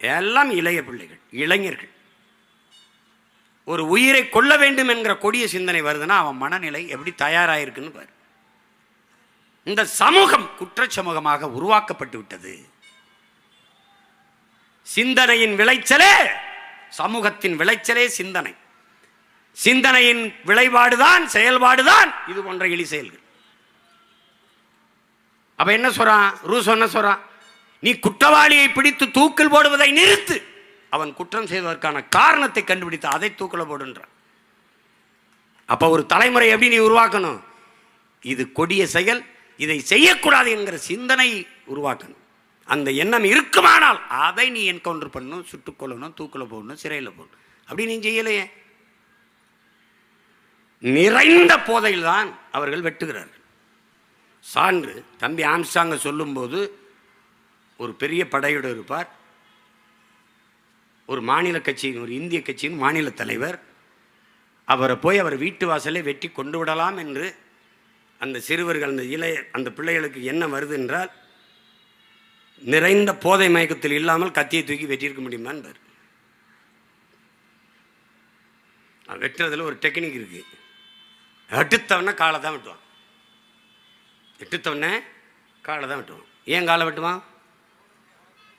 எல்லாம் இளைய பிள்ளைகள் இளைஞர்கள். ஒரு உயிரை கொல்ல வேண்டும் என்கிற கொடிய சிந்தனை வருதுன்னா அவன் மனநிலை எப்படி தயாராயிருக்குன்னு பாரு. இந்த சமூகம் குற்ற சமூகமாக உருவாக்கப்பட்டு விட்டது. சிந்தனையின் விளைச்சலே சமூகத்தின் விளைச்சலே சிந்தனை. சிந்தனையின் விளைபாடுதான் செயல்பாடுதான் இது போன்ற இழி செயல்கள். அப்ப என்ன சொல்றான்? ரூஸ் என்ன சொல்றான்? நீ குற்றவாளியை பிடித்து தூக்கில் போடுவதை நிறுத்து. அவன் குற்றம் செய்வதற்கான காரணத்தை கண்டுபிடித்து அதை தூக்கில் போடுன்றான் அப்போ ஒரு தலைமுறை எப்படி நீ உருவாக்கணும்? இது கொடிய செயல் இதை செய்யக்கூடாது என்கிற சிந்தனை உருவாக்கணும். அந்த எண்ணம் இருக்குமானால் அதை நீ என்கவுண்டர் பண்ணணும் சுட்டுக்கொள்ளணும் தூக்கில் போடணும் சிறையில் போடணும். அப்படி நீ செய்யலையே. நிறைந்த போதையில் தான் அவர்கள் வெட்டுகிறார்கள். சான்று தம்பி ஆம்ஸ்டாங்க சொல்லும்போது ஒரு பெரிய படையோடு இருப்பார். ஒரு மாநில கட்சியின் ஒரு இந்திய கட்சியின் மாநில தலைவர். அவரை போய் அவர் வீட்டு வாசலை வெட்டி கொண்டு விடலாம் என்று அந்த சிறுவர்கள் அந்த இளைய அந்த பிள்ளைகளுக்கு என்ன வருது என்றால் நிறைந்த போதை மயக்கத்தில் இல்லாமல் கத்தியை தூக்கி வெட்டியிருக்க முடியுமா என்பார். வெட்டுறதுல ஒரு டெக்னிக் இருக்கு. எட்டுத்தவன காலை தான் வெட்டுவான். எட்டுத்தவன காலை தான் வெட்டுவான். ஏன் காலை வெட்டுவான்?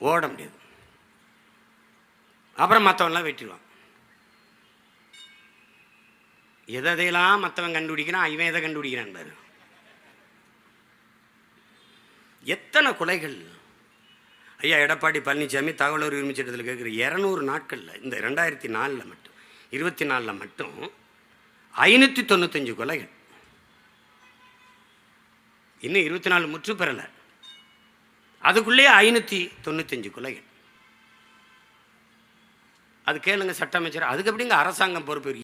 ஓட முடியாது. அப்புறம் மற்றவன்லாம் வெட்டிடுவான். எதை எதையெல்லாம் மற்றவன் கண்டுபிடிக்கிறான் இவன் எதை கண்டுபிடிக்கிறான் பாரு. எத்தனை கொலைகள்? ஐயா எடப்பாடி பழனிசாமி தகவல் உரிமை சட்டத்தில் கேட்குற இரநூறு நாட்களில் இந்த ரெண்டாயிரத்தி நாலில் மட்டும் இருபத்தி நாலில் மட்டும் ஐநூற்றி தொண்ணூத்தஞ்சு கொலைகள். இன்னும் இருபத்தி நாலு முற்று பெறலை அதுக்குள்ளேயே ஐநூற்றி தொண்ணூத்தஞ்சு கொலைகள் அது கேளுங்க சட்ட அமைச்சர். அதுக்கு எப்படிங்க அரசாங்கம் பொறுப்பு